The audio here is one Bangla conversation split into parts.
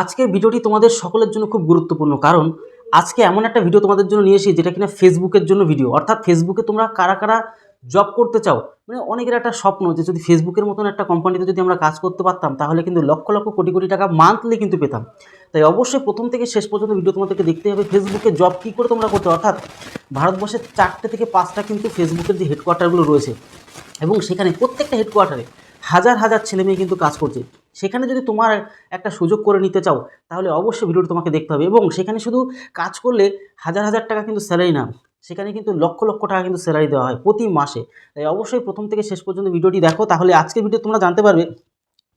আজকের ভিডিওটি তোমাদের সকলের জন্য খুব গুরুত্বপূর্ণ, কারণ আজকে এমন একটা ভিডিও তোমাদের জন্য নিয়ে এসেছি যেটা কিনা ফেসবুকের জন্য ভিডিও অর্থাৎ ফেসবুকে তোমরা কারা কারা জব করতে চাও মানে অনেকের একটা স্বপ্ন যে যদি ফেসবুকের মতন একটা কোম্পানিতে যদি আমরা কাজ করতে পারতাম, তাহলে কিন্তু লক্ষ লক্ষ কোটি কোটি টাকা মান্থলি কিন্তু পেতাম। তাই অবশ্যই প্রথম থেকে শেষ পর্যন্ত ভিডিও তোমাদেরকে দেখতে হবে ফেসবুকে জব কী করে তোমরা করতে, অর্থাৎ ভারতবর্ষের চারটে থেকে পাঁচটা কিন্তু ফেসবুকের যে হেডকোয়ার্টারগুলো রয়েছে, এবং সেখানে প্রত্যেকটা হেডকোয়ার্টারে হাজার হাজার ছেলে মেয়ে কিন্তু কাজ করছে। সেখানে যদি তোমার একটা সুযোগ করে নিতে চাও, তাহলে অবশ্যই ভিডিওটি তোমাকে দেখতে হবে। এবং সেখানে শুধু কাজ করলে হাজার হাজার টাকা কিন্তু স্যালারি না, সেখানে কিন্তু লক্ষ লক্ষ টাকা কিন্তু স্যালারি দেওয়া হয় প্রতি মাসে। তাই অবশ্যই প্রথম থেকে শেষ পর্যন্ত ভিডিওটি দেখো, তাহলে আজকের ভিডিও তোমরা জানতে পারবে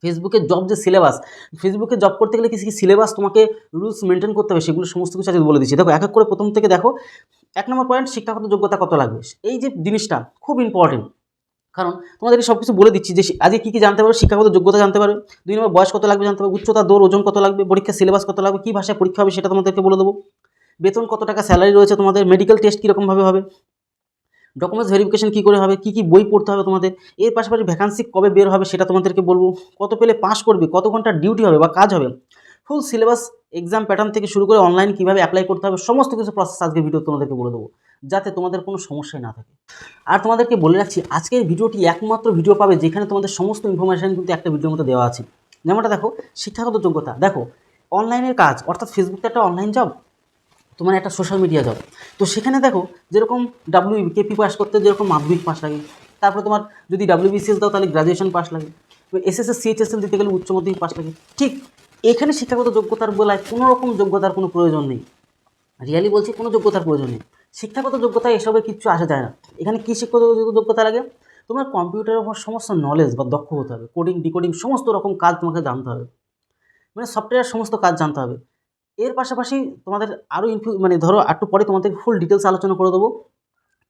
ফেসবুকের জব যে সিলেবাস ফেসবুকে জব করতে গেলে কিছু কি সিলেবাস তোমাকে রুলস মেনটেন করতে হবে সেগুলো সমস্ত কিছু আজকে বলে দিচ্ছি। দেখো, এক এক করে প্রথম থেকে দেখো, এক নম্বর পয়েন্ট শিক্ষাগত যোগ্যতা কত লাগবে? এই যে জিনিসটা, খুব ইম্পর্টেন্ট কারণ তোমাদেরকে সব কিছু বলে দিচ্ছি যে আজকে কী কী জানতে পারবে শিক্ষাগত যোগ্যতা জানতে পারবে দুই নম্বর বয়স কত লাগবে জানতে পারবে উচ্চতা, দৌড়, ওজন কত লাগবে, পরীক্ষার সিলেবাস কত লাগবে, কী ভাষায় পরীক্ষা হবে সেটা তোমাদেরকে বলে দেবো। বেতন কত টাকা স্যালারি রয়েছে তোমাদের মেডিকেল টেস্ট কীরকমভাবে হবে ডকুমেন্টস ভেরিফিকেশন কী করে হবে, কী কী বই পড়তে হবে তোমাদের, এর পাশাপাশি ভ্যাকান্সি কবে বের হবে সেটা তোমাদেরকে বলব, কত পেলে পাস করবে, কত ঘণ্টা ডিউটি হবে বা কাজ হবে ফুল সিলেবাস এক্সাম প্যাটার্ন থেকে শুরু করে অনলাইন কীভাবে অ্যাপ্লাই করতে হবে, সমস্ত কিছু প্রসেস আজকে ভিডিও তোমাদেরকে বলে দেবো। যাতে তোমাদের কোনো সমস্যাই না থাকে। আর তোমাদেরকে বলে রাখছি, আজকের ভিডিওটি একমাত্র ভিডিও পাবে যেখানে তোমাদের সমস্ত ইনফরমেশান কিন্তু একটা ভিডিওর মধ্যে দেওয়া আছে। যেমনটা দেখো, শিক্ষাগত যোগ্যতা। দেখো অনলাইনের কাজ, অর্থাৎ ফেসবুকটা একটা অনলাইন জব তোমার একটা সোশ্যাল মিডিয়া জব তো সেখানে দেখো, যেরকম ডাব্লিউ কেপি পাস করতে, যেরকম মাধ্যমিক পাস লাগে। তারপরে তোমার যদি ডাব্লিউবিসিএস দাও, তাহলে গ্রাজুয়েশন পাস লাগে। এসএসএস সিএইচএসএল দিতে গেলে উচ্চ মাধ্যমিক পাস লাগে। ঠিক এখানে শিক্ষাগত যোগ্যতার বেলায় কোনো রকম যোগ্যতার কোনো প্রয়োজন নেই। রিয়ালি বলছি, কোনো যোগ্যতার প্রয়োজন নেই। শিক্ষাগত যোগ্যতা এসবে কিচ্ছু আসা যায় না। এখানে কী শিক্ষাগত যোগ্যতা লাগে? তোমার কম্পিউটারের উপর সমস্ত নলেজ বা দক্ষ হতে হবে। কোডিং ডিকোডিং সমস্ত রকম কাজ তোমাকে জানতে হবে। মানে সফটওয়্যার সমস্ত কাজ জানতে হবে। এর পাশাপাশি তোমাদের আরও ইনফিউ মানে ধরো একটু পরে তোমাদের ফুল ডিটেলস আলোচনা করে দেবো।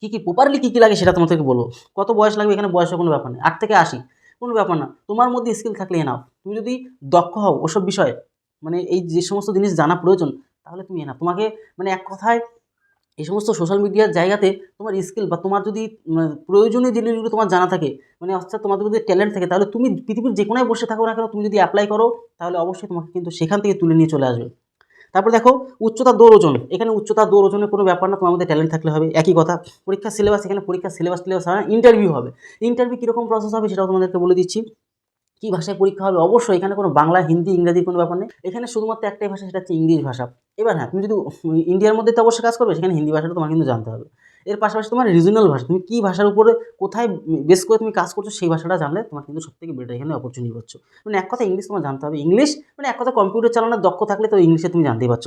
কী কী প্রপারলি কী কী লাগে সেটা তোমাদেরকে বলব। কত বয়স লাগবে এখানে বয়সের কোনো ব্যাপার নেই আট থেকে আশি, কোনো ব্যাপার না। তোমার মধ্যে স্কিল থাকলে এনাফ তুমি যদি দক্ষ হও ওসব বিষয়ে মানে এই যে সমস্ত জিনিস জানা প্রয়োজন, তাহলে তুমি এনাফ তোমাকে মানে এক কথায় এই সমস্ত সোশ্যাল মিডিয়ার জায়গাতে তোমার স্কিল বা তোমার যদি প্রয়োজনীয় জিনিসগুলো তোমার জানা থাকে মানে অর্থাৎ তোমাদের যদি ট্যালেন্ট থাকে, তাহলে তুমি পৃথিবীর যে কোনায় বসে থাকো না কেন, তুমি যদি অ্যাপ্লাই করো, তাহলে অবশ্যই তোমাকে কিন্তু সেখান থেকে তুলে নিয়ে চলে আসবে। তারপর দেখো, উচ্চতা দৌড় ওজন। এখানে উচ্চতা দৌড় ওজনের কোনো ব্যাপার না তোমার মধ্যে ট্যালেন্ট থাকলে হবে, একই কথা। পরীক্ষার সিলেবাস এখানে পরীক্ষার সিলেবাস টিলেবাস হয় না ইন্টারভিউ হবে। ইন্টারভিউ কীরকম প্রসেস হবে, সেটাও তোমাদেরকে বলে দিচ্ছি। কী ভাষায় পরীক্ষা হবে? অবশ্যই এখানে কোনো বাংলা, হিন্দি, ইংরাজির কোনো ব্যাপার নেই। এখানে শুধুমাত্র একটাই ভাষা, সেটা হচ্ছে ইংলিশ ভাষা। এবার হ্যাঁ তুমি যদি ইন্ডিয়ার মধ্যে তো অবশ্যই কাজ করবে, সেখানে হিন্দি ভাষাটা তোমার কিন্তু জানতে হবে। এর পাশাপাশি তোমার রিজনাল ভাষা, তুমি কী ভাষার উপরে কোথায় বেস করে তুমি কাজ করছ, সেই ভাষাটা জানলে তোমার কিন্তু সবথেকে বেটার এখানে অপরচুনিটি পাচ্ছ। মানে এক কথা ইংলিশ তোমার জানতে হবে। ইংলিশ মানে এক কথা কম্পিউটার চালানোর দক্ষ থাকলে তো ইংলিশে তুমি জানতেই পারছ।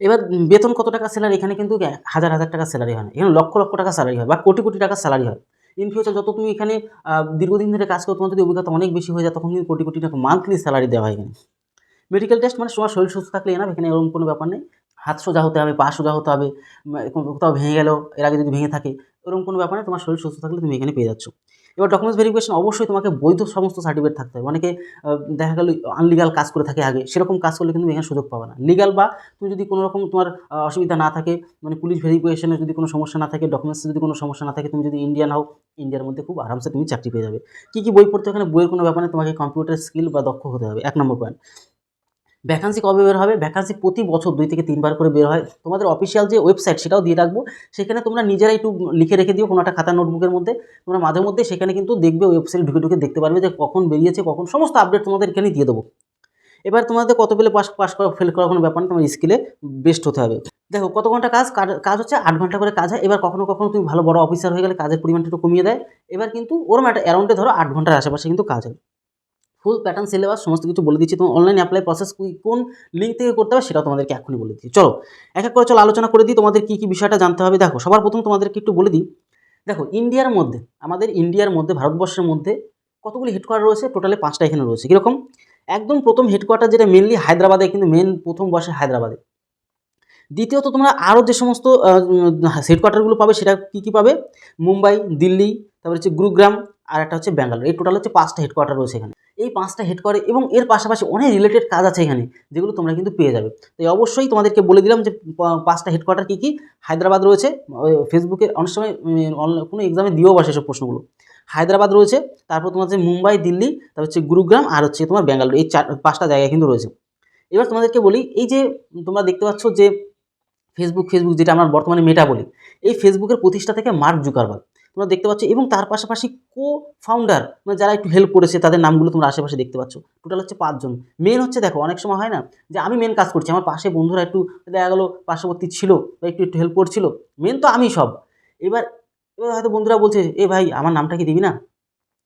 এবার বেতন কত টাকা স্যালারি এখানে কিন্তু হাজার হাজার টাকা স্যালারি হয় না। এখানে লক্ষ লক্ষ টাকা স্যালারি হয় বা কোটি কোটি টাকা স্যালারি হয়। ইন ফিউচার যত তুমি এখানে দীর্ঘদিন ধরে কাজ করো, তোমার যদি অভিজ্ঞতা অনেক বেশি হয়ে যায়, তখন কিন্তু কোটি কোটি টাকা মান্থলি স্যালারি দেওয়া হয় এখানে। মেডিকেল টেস্ট মানে তোমার শরীর সুস্থ থাকলে না এখানে এরকম কোনো ব্যাপার নেই। হাত সোজা হতে হবে, পা সোজা হতে হবে কোথাও ভেঙে গেলেও এর আগে যদি ভেঙে থাকে, এরকম কোনো ব্যাপার নেই, তোমার শরীর সুস্থ থাকলে তুমি এখানে পেয়ে যাচ্ছ। এবার ডকুমেন্টস ভেরিফিকেশন অবশ্যই তোমাকে বৈধ সমস্ত সার্টিফিকেট থাকতে হবে। অনেকে দেখা গেল আনলিগাল কাজ করে থাকে আগে, সেরকম কাজ করলে কিন্তু এখানে সুযোগ পাবে না। লিগাল বা তুমি যদি কোনো রকম তোমার অসুবিধা না থাকে মানে পুলিশ ভেরিফিকেশনে যদি কোনো সমস্যা না থাকে ডকুমেন্টসে যদি কোনো সমস্যা না থাকে, তুমি যদি ইন্ডিয়ান হও ইন্ডিয়ার মধ্যে খুব আরামসে তুমি চাকরি পেয়ে যাবে। কী কী বই পড়তে এখানে? বইয়ের কোনো ব্যাপারে তোমাকে কম্পিউটার স্কিল বা দক্ষ হতে হবে। এক নম্বর পয়েন্ট ভ্যাকান্সি কবে বের হবে? ভ্যাকান্সি প্রতি বছর দুই থেকে তিনবার করে বের হয়। তোমাদের অফিসিয়াল যে ওয়েবসাইট সেটাও দিয়ে রাখব। সেখানে তোমরা নিজেরাই একটু লিখে রেখে দিও কোনো একটা খাতা নোটবুকের মধ্যে। তোমরা মাঝে মধ্যে সেখানে কিন্তু দেখবে ওয়েবসাইট ঢুকে ঢুকে দেখতে পারবে যে কখন বেরিয়েছে, কখন সমস্ত আপডেট তোমাদের এখানে দিয়ে দেবো। এবার তোমাদের কত পেলে পাস পাস করা ফেল করা কোনো ব্যাপার না, তোমার স্কিলে বেস্ট হতে হবে। দেখো, কত ঘণ্টা কাজ? কাজ হচ্ছে আট ঘণ্টা করে কাজ হয়। এবার কখনো কখনো তুমি ভালো বড় অফিসার হয়ে গেলে কাজের পরিমাণটা একটু কমিয়ে দেয়। এবার কিন্তু ওরম একটা অ্যারাউন্ডে ধরো আট ঘণ্টার আশেপাশে কিন্তু কাজ হয়। ফুল প্যাটার্ন সিলেবাস সমস্ত কিছু বলে দিচ্ছি। তোমার অনলাইন অ্যাপ্লাই প্রসেস কোন লিঙ্ক থেকে করতে হবে সেটাও তোমাদেরকে এখনই বলে দিচ্ছি। চলো, এক এক করে চলো আলোচনা করে দিই, তোমাদের কী কী বিষয়টা জানতে হবে। দেখো, সবার প্রথম তোমাদেরকে একটু বলে দিই। দেখো ইন্ডিয়ার মধ্যে, আমাদের ইন্ডিয়ার মধ্যে, ভারতবর্ষের মধ্যে কতগুলি হেডকোয়ার্টার রয়েছে? টোটালে পাঁচটা এখানে রয়েছে। কীরকম? একদম প্রথম হেডকোয়ার্টার যেটা মেনলি হায়দ্রাবাদে, কিন্তু মেন প্রথম বসে হায়দ্রাবাদে। দ্বিতীয়ত, তোমরা আরও যে সমস্ত হেডকোয়ার্টারগুলো পাবে, সেটা কী কী পাবে? মুম্বাই, দিল্লি, তারপরে হচ্ছে গুরুগ্রাম আর একটা হচ্ছে ব্যাঙ্গালোর। এই টোটাল হচ্ছে পাঁচটা হেডকোয়ার্টার রয়েছে এখানে। এই পাঁচটা হেডকোয়ার্টার এবং এর পাশাপাশি অনেক রিলেটেড কাজ আছে এখানে, যেগুলো তোমরা কিন্তু পেয়ে যাবে। তাই অবশ্যই তোমাদেরকে বলে দিলাম যে পাঁচটা হেডকোয়ার্টার কী কী? হায়দ্রাবাদ রয়েছে ফেসবুকে অনেক সময় কোনো এক্সামে দিয়েও বসে এসব প্রশ্নগুলো। হায়দ্রাবাদ রয়েছে, তারপর তোমার হচ্ছে মুম্বাই, দিল্লি, তারপর হচ্ছে গুরুগ্রাম, আর হচ্ছে তোমার ব্যাঙ্গালোর। এই চার, পাঁচটা জায়গায় কিন্তু রয়েছে। এবার তোমাদেরকে বলি, এই যে তোমরা দেখতে পাচ্ছ যে ফেসবুক ফেসবুক যেটা আমরা বর্তমানে মেটা বলি, এই ফেসবুকের প্রতিষ্ঠা থেকে মার্ক জুকারবার্গ। তোমরা দেখতে পাচ্ছ। এবং তার পাশাপাশি কো ফাউন্ডার মানে যারা একটু হেল্প করেছে, তাদের নামগুলো তোমরা আশেপাশে দেখতে পাচ্ছ। টোটাল হচ্ছে পাঁচজন মেন হচ্ছে দেখো, অনেক সময় হয় না যে আমি মেন কাজ করছি, আমার পাশে বন্ধুরা একটু দেখা গেলো, পার্শ্ববর্তী ছিল বা একটু একটু হেল্প করছিল মেন তো আমি সব। এবার এবার হয়তো বন্ধুরা বলছে, এ ভাই, আমার নামটা কি দিবি না?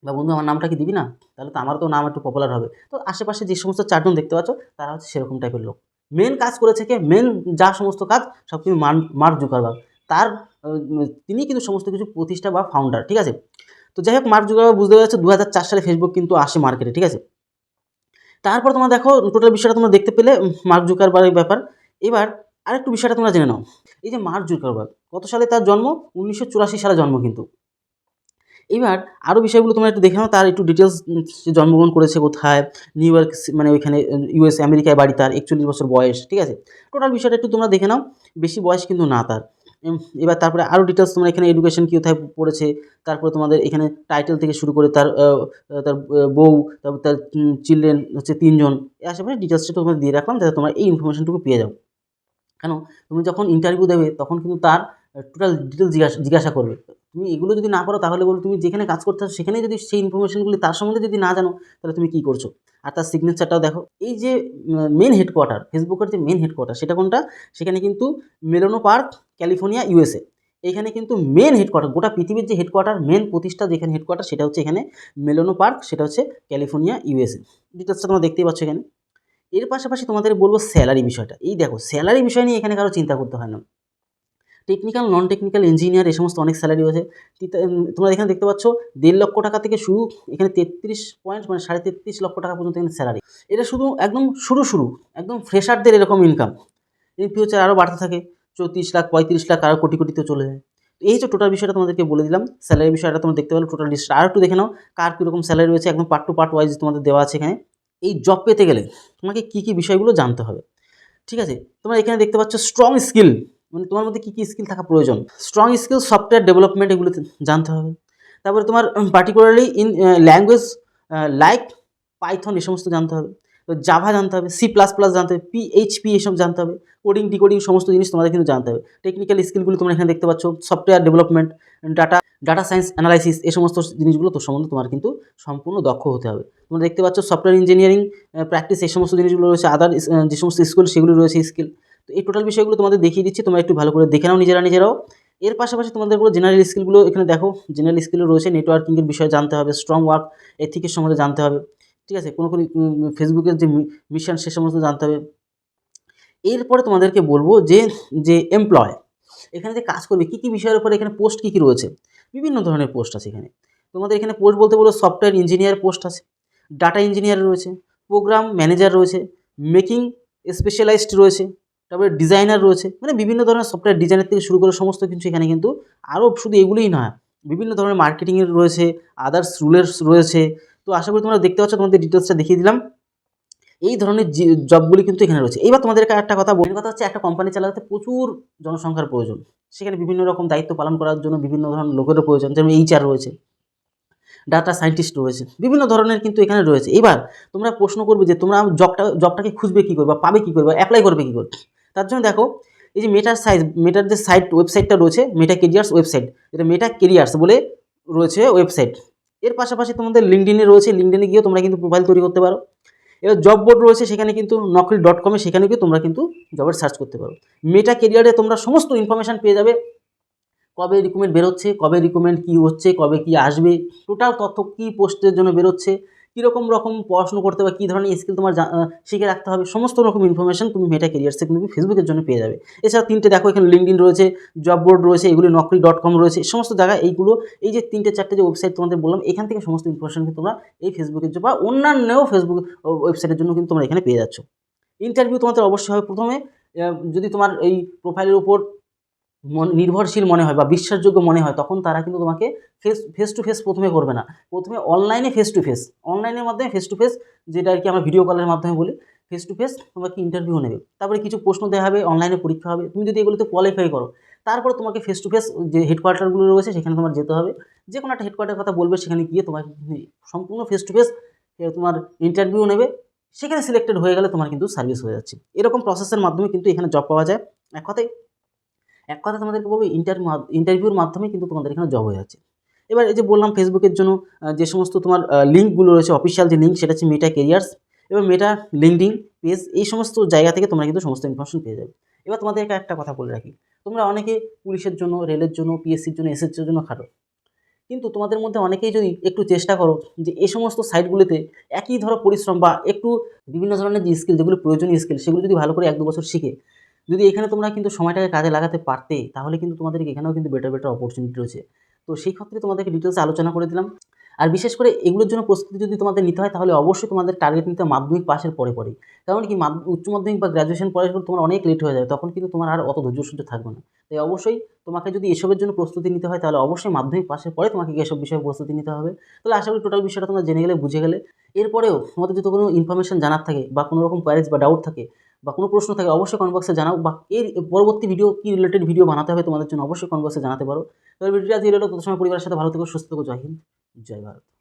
বা, বন্ধু, আমার নামটা কি দিবি না? তাহলে তো আমার তো নাম একটু পপুলার হবে। তো আশেপাশে যে সমস্ত চারজন দেখতে পাচ্ছ, তারা হচ্ছে সেরকম টাইপের লোক। মেন কাজ করেছে কে? মেন যা সমস্ত কাজ, সব কিন্তু মার্ক জুকারবার্গ তার তিনি কিন্তু সমস্ত কিছু প্রতিষ্ঠা বা ফাউন্ডার ঠিক আছে? তো যাই হোক, মার্ক জুকারবার্গ বুঝতে পারছ দু সালে ফেসবুক কিন্তু আসে মার্কেটে ঠিক আছে? তারপর তোমরা দেখো টোটাল বিষয়টা তোমরা দেখতে পেলে, মার্ক জুকারবার্গের ব্যাপার। এবার আরেকটু বিষয়টা তোমরা জেনে নাও। এই যে মার্ক জুকারবার্গ, কত সালে তার জন্ম? উনিশশো চুরাশি সালে জন্ম কিন্তু। এবার আরও বিষয়গুলো তোমরা একটু দেখে নাও, তার একটু ডিটেলস জন্মগ্রহণ করেছে কোথায়? নিউ ইয়র্ক মানে ওইখানে ইউএস আমেরিকায় বাড়ি তার, একচল্লিশ বছর বয়স, ঠিক আছে? টোটাল বিষয়টা একটু তোমরা দেখে নাও, বেশি বয়স কিন্তু না তার। এবার তারপরে আরও ডিটেলস তোমরা এখানে এডুকেশন কী কোথায় পড়েছে, তারপরে তোমাদের এখানে টাইটেল থেকে শুরু করে তার তার বউ, তারপর তার চিলড্রেন হচ্ছে তিনজন এই আশেপাশে ডিটেলসটা তোমাদের দিয়ে রাখলাম যাতে তোমরা এই ইনফরমেশনটুকু পেয়ে যাও। কেন? তুমি যখন ইন্টারভিউ দেবে, তখন কিন্তু তার টোটাল ডিটেলস জিজ্ঞাসা জিজ্ঞাসা করবে। তুমি এগুলো যদি না করো, তাহলে বলো তুমি যেখানে কাজ করতে সেখানে যদি সেই ইনফরমেশনগুলি তার সম্বন্ধে যদি না জানো, তাহলে তুমি কী করছ? আর তার সিগনেচারটাও দেখো। এই যে মেন হেডকোয়ার্টার ফেসবুকের যে মেন হেডকোয়ার্টার সেটা কোনটা? সেখানে কিন্তু মেলোনো পার্ক ক্যালিফোর্নিয়া, ইউএসএ। এখানে কিন্তু মেন হেডকোয়ার্টার গোটা পৃথিবীর যে হেডকোয়ার্টার মেন প্রতিষ্ঠা যেখানে হেডকোয়ার্টার সেটা হচ্ছে এখানে মেলোনো পার্ক সেটা হচ্ছে ক্যালিফোর্নিয়া, ইউএসএ। ডিটেলসটা তোমরা দেখতেই পাচ্ছ এখানে। এর পাশাপাশি তোমাদের বলব স্যালারি বিষয়টা। এই দেখো স্যালারি বিষয় নিয়ে এখানে কারও চিন্তা করতে হয় না। টেকনিক্যাল নন টেকনিক্যাল ইঞ্জিনিয়ার এই সমস্ত অনেক স্যালারি আছে। তোমরা এখানে দেখতে পাচ্ছ, দেড় লক্ষ টাকা থেকে শুরু, এখানে তেত্রিশ পয়েন্ট মানে সাড়ে তেত্রিশ লক্ষ টাকা পর্যন্ত এখানে স্যালারি এটা শুধু একদম শুরু শুরু। একদম ফ্রেশারদের এরকম ইনকাম ইন ফিউচার আরও বাড়তে থাকে। চৌত্রিশ লাখ, পঁয়ত্রিশ লাখ আরও কোটি কোটিতে চলে যায়। এই যে টোটাল বিষয়টা তোমাদেরকে বলে দিলাম স্যালারি বিষয়টা তোমরা দেখতে পেল টোটাল লিস্ট আর একটু দেখে নাও, কার কীরকম স্যালারি রয়েছে, একদম পার্ট টু পার্ট ওয়াইজ তোমাদের দেওয়া আছে এখানে। এই জব পেতে গেলে তোমাকে কী কী বিষয়গুলো জানতে হবে। ঠিক আছে? তোমরা এখানে দেখতে পাচ্ছ স্ট্রং স্কিল মানে তোমার মধ্যে কী কী স্কিল থাকা প্রয়োজন? স্ট্রং স্কিল সফটওয়্যার ডেভেলপমেন্ট এগুলো জানতে হবে। তারপরে তোমার particularly in language like Python এ সমস্ত জানতে হবে। তো জাভা জানতে হবে সি প্লাস প্লাস জানতে হবে পিএইচপি এসব জানতে হবে কোডিং ডিকোডিং সমস্ত জিনিস তোমাদের কিন্তু জানতে হবে। টেকনিক্যাল স্কিলগুলো তোমরা এখানে দেখতে পাচ্ছ software development data data science analysis এই সমস্ত জিনিসগুলো তোর সম্বন্ধে তোমার কিন্তু সম্পূর্ণ দক্ষ হতে হবে। তোমরা দেখতে পাচ্ছ সফটওয়্যার ইঞ্জিনিয়ারিং প্র্যাকটিস এই সমস্ত জিনিসগুলো রয়েছে আদার যে সমস্ত স্কিল সেগুলো রয়েছে স্কিল তো এই টোটাল বিষয়গুলো তোমাদের দেখিয়ে দিচ্ছি, তোমরা একটু ভালো করে দেখে নাও নিজেরা নিজেরাও। এর পাশাপাশি তোমাদের পুরো জেনারেল স্কিলগুলো এখানে দেখো জেনারেল স্কিলও রয়েছে নেটওয়ার্কিংয়ের বিষয়ে জানতে হবে স্ট্রং ওয়ার্ক এথিকের সম্বন্ধে জানতে হবে। ঠিক আছে? কোনো কোনো ফেসবুকের যে মিশন সে সমস্ত জানতে হবে। এরপরে তোমাদেরকে বলব যে যে এমপ্লয় এখানে যে কাজ করবে, কী কী বিষয়ের উপরে এখানে পোস্ট কী কী রয়েছে? বিভিন্ন ধরনের পোস্ট আছে এখানে। তোমাদের এখানে পোস্ট বলতে বলো সফটওয়্যার ইঞ্জিনিয়ার পোস্ট আছে ডাটা ইঞ্জিনিয়ার রয়েছে প্রোগ্রাম ম্যানেজার রয়েছে মেকিং স্পেশালাইজড রয়েছে, তারপরে ডিজাইনার রয়েছে মানে বিভিন্ন ধরনের সফটওয়্যার ডিজাইনার থেকে শুরু করে সমস্ত কিছু এখানে কিন্তু আরও শুধু এগুলোই নয়। বিভিন্ন ধরনের মার্কেটিংয়ের রয়েছে আদার্স রুলের রয়েছে। তো আশা করি তোমরা দেখতে পাচ্ছ, তোমাদের ডিটেলসটা দেখিয়ে দিলাম। এই ধরনের জবগুলি কিন্তু এখানে রয়েছে। এবার তোমাদেরকে একটা কথা বলি। কথা হচ্ছে, একটা কোম্পানি চালাতে প্রচুর জনসংখ্যার প্রয়োজন। সেখানে বিভিন্ন রকম দায়িত্ব পালন করার জন্য বিভিন্ন ধরনের লোকেরও প্রয়োজন। যেমন এইচআর রয়েছে ডাটা সায়েন্টিস্ট রয়েছে, বিভিন্ন ধরনের কিন্তু এখানে রয়েছে। এবার তোমরা প্রশ্ন করবে যে তোমরা জবটা জবটাকে খুঁজবে কী করবে পাবে কী করবে অ্যাপ্লাই করবে কী করবে তার জন্য দেখো এই যে মেটার সাইজ মেটার যে সাইট ওয়েবসাইটটা রয়েছে মেটা কেরিয়ার্স ওয়েবসাইট যেটা মেটা কেরিয়ার্স বলে রয়েছে ওয়েবসাইট এর পাশাপাশি তোমাদের লিঙ্কডিনে রয়েছে লিঙ্কডিনে গিয়েও তোমরা কিন্তু প্রোফাইল তৈরি করতে পারো। এবার জব বোর্ড রয়েছে, সেখানে কিন্তু নকরি ডট কমে সেখানে গিয়ে তোমরা কিন্তু জবের সার্চ করতে পারো। মেটা কেরিয়ারে তোমরা সমস্ত ইনফরমেশান পেয়ে যাবে। কবে রিকমেন্ড বেরোচ্ছে, কবে রিকমেন্ড কী হচ্ছে, কবে কী আসবে টোটাল তথ্য কী পোস্টের জন্য বেরোচ্ছে কীরকম রকম পড়াশুনো করতে হবে, কী ধরনের স্কিল তোমার শিখে রাখতে হবে, সমস্ত রকম ইনফরমেশন তুমি মেটা ক্যারিয়ার কেরিয়ার্সে তুমি ফেসবুকের জন্য পেয়ে যাবে। এছাড়া তিনটে দেখো, এখানে লিঙ্কডিন রয়েছে জব বোর্ড রয়েছে, এগুলি নকরি ডট কম রয়েছে সমস্ত জায়গায় এইগুলো, এই যে তিনটে চারটে যে ওয়েবসাইট তোমাদের বললাম, এখান থেকে সমস্ত ইনফরমেশন কিন্তু তোমরা এই ফেসবুকের জন্য বা অন্যান্যও ফেসবুক ওয়েবসাইটের জন্য কিন্তু তোমরা এখানে পেয়ে যাচ্ছ। ইন্টারভিউ তোমাদের অবশ্যই হবে প্রথমে যদি তোমার এই প্রোফাইলের উপর নির্ভরশীল মনে হয় বা বিশ্বাসযোগ্য মনে হয়, তখন তারা কিন্তু তোমাকে ফেস ফেস টু ফেস প্রথমে করবে না। প্রথমে অনলাইনে ফেস টু ফেস অনলাইনের মাধ্যমে ফেস টু ফেস যেটা আর কি আমরা ভিডিও কলের মাধ্যমে বলি ফেস টু ফেস তোমাকে ইন্টারভিউ নেবে। তারপরে কিছু প্রশ্ন দেওয়া হবে অনলাইনে পরীক্ষা হবে, তুমি যদি এগুলোতে কোয়ালিফাই করো, তারপর তোমাকে ফেস টু ফেস যে হেডকোয়ার্টারগুলো রয়েছে, সেখানে তোমার যেতে হবে। যে কোনো একটা হেডকোয়ার্টার কথা বলবে, সেখানে গিয়ে তোমাকে সম্পূর্ণ ফেস টু ফেস তোমার ইন্টারভিউ নেবে। সেখানে সিলেক্টেড হয়ে গেলে তোমার কিন্তু সার্ভিস হয়ে যাচ্ছে। এরকম প্রসেসের মাধ্যমে কিন্তু এখানে জব পাওয়া যায়। এক কথায় এক কথা তোমাদেরকে বলব ইন্টারভিউ ইন্টারভিউর মাধ্যমে কিন্তু তোমাদের এখানে জব হয়ে যাচ্ছে। এবার এই যে বললাম ফেসবুকের জন্য যে সমস্ত তোমার লিঙ্কগুলো রয়েছে অফিসিয়াল যে লিঙ্ক সেটা হচ্ছে মেটা কেরিয়ার্স এবং মেটা লিঙ্কডিন পেজ এই সমস্ত জায়গা থেকে তোমরা কিন্তু সমস্ত ইনফরমেশন পেয়ে যাবে। এবার তোমাদেরকে একটা কথা বলে রাখি। তোমরা অনেকে পুলিশের জন্য, রেলের জন্য পিএসসির জন্য এসএসসির জন্য খাটো। কিন্তু তোমাদের মধ্যে অনেকেই যদি একটু চেষ্টা করো যে এই সমস্ত সাইটগুলিতে একই ধরো পরিশ্রম বা একটু বিভিন্ন ধরনের যে স্কিল যেগুলো প্রয়োজনীয় স্কিল সেগুলো যদি ভালো করে এক দু বছর শিখে যদি এখানে তোমরা কিন্তু সময়টাকে কাজে লাগাতে পারতে, তাহলে কিন্তু তোমাদেরকে এখানেও কিন্তু বেটার বেটার অপরচুনিটি রয়েছে। তো সেই ক্ষেত্রে তোমাদেরকে ডিটেলসে আলোচনা করে দিলাম। আর বিশেষ করে এগুলোর জন্য প্রস্তুতি যদি তোমাদের নিতে হয়, তাহলে অবশ্যই তোমাদের টার্গেট নিতে মাধ্যমিক পাশের পরে পরে। কারণ কি উচ্চ মাধ্যমিক বা গ্র্যাজুয়েশন পরে পরে তোমার অনেক লেট হয়ে যাবে, তখন কিন্তু তোমার আর অত ধৈর্য সহ্য থাকবে না। তাই অবশ্যই তোমাকে যদি এসবের জন্য প্রস্তুতি নিতে হয়, তাহলে অবশ্যই মাধ্যমিক পাশের পরে তোমাকে এসব বিষয়ে প্রস্তুতি নিতে হবে। তাহলে আশা করি টোটাল বিষয়টা তোমরা জেনে গেলে, বুঝে গেলে। এরপরেও তোমাদের যদি কোনো ইনফরমেশন জানার থাকে বা কোনো রকম কোয়ারিজ বা ডাউট থাকে বা কোনো প্রশ্ন থাকে অবশ্যই কমেন্ট বক্সে জানাও বা এর পরবর্তী ভিডিও কি রিলেটেড ভিডিও বানাতে হবে তোমাদের জন্য অবশ্যই কমেন্ট বক্সে জানাতে পারো। তবে ভিডিওটা দিয়ে রইল তোমার সময় পরিবারের সাথে ভালো থেকো, সুস্থ থেকো। জয় হিন্দ, জয় ভারত।